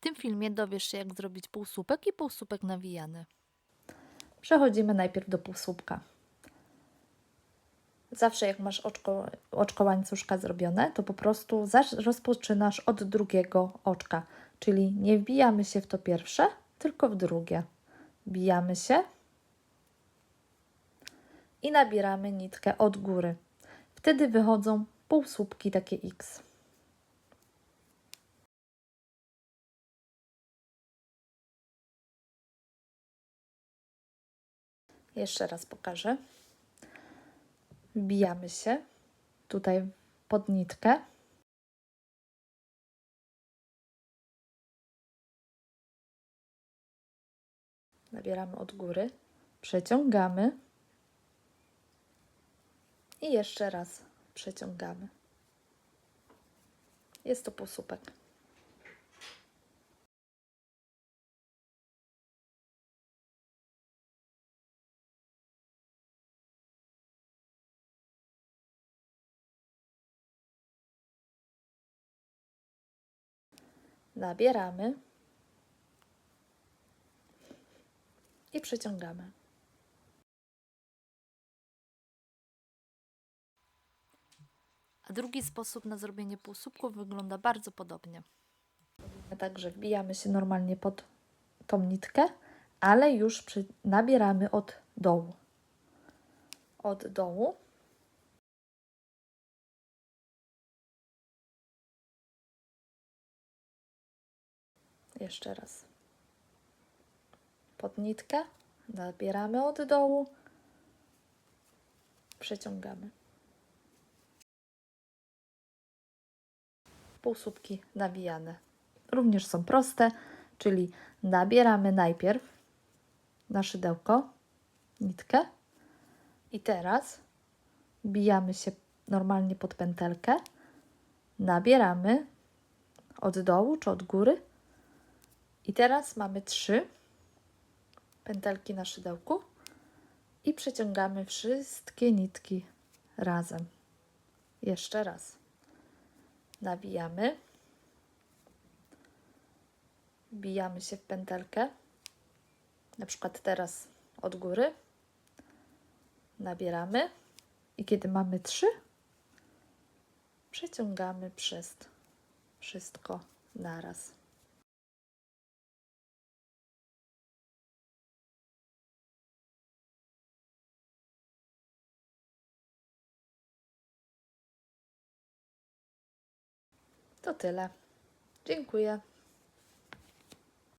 W tym filmie dowiesz się, jak zrobić półsłupek i półsłupek nawijany. Przechodzimy najpierw do półsłupka. Zawsze jak masz oczko, oczko łańcuszka zrobione, to po prostu rozpoczynasz od drugiego oczka. Czyli nie wbijamy się w to pierwsze, tylko w drugie. Wbijamy się i nabieramy nitkę od góry. Wtedy wychodzą półsłupki takie X. Jeszcze raz pokażę. Wbijamy się tutaj pod nitkę. Nabieramy od góry, przeciągamy i jeszcze raz przeciągamy. Jest to półsłupek. Nabieramy i przeciągamy. A drugi sposób na zrobienie półsłupków wygląda bardzo podobnie. Także wbijamy się normalnie pod tą nitkę, ale już przy, nabieramy od dołu. Od dołu. Jeszcze raz. Pod nitkę nabieramy od dołu, przeciągamy. Półsłupki nawijane. Również są proste, czyli nabieramy najpierw na szydełko nitkę. I teraz bijamy się normalnie pod pętelkę, nabieramy od dołu czy od góry i teraz mamy trzy pętelki na szydełku i przeciągamy wszystkie nitki razem. Jeszcze raz. Nawijamy wbijamy się w pętelkę, na przykład teraz od góry, nabieramy i kiedy mamy trzy, przeciągamy przez wszystko naraz. To tyle. Dziękuję.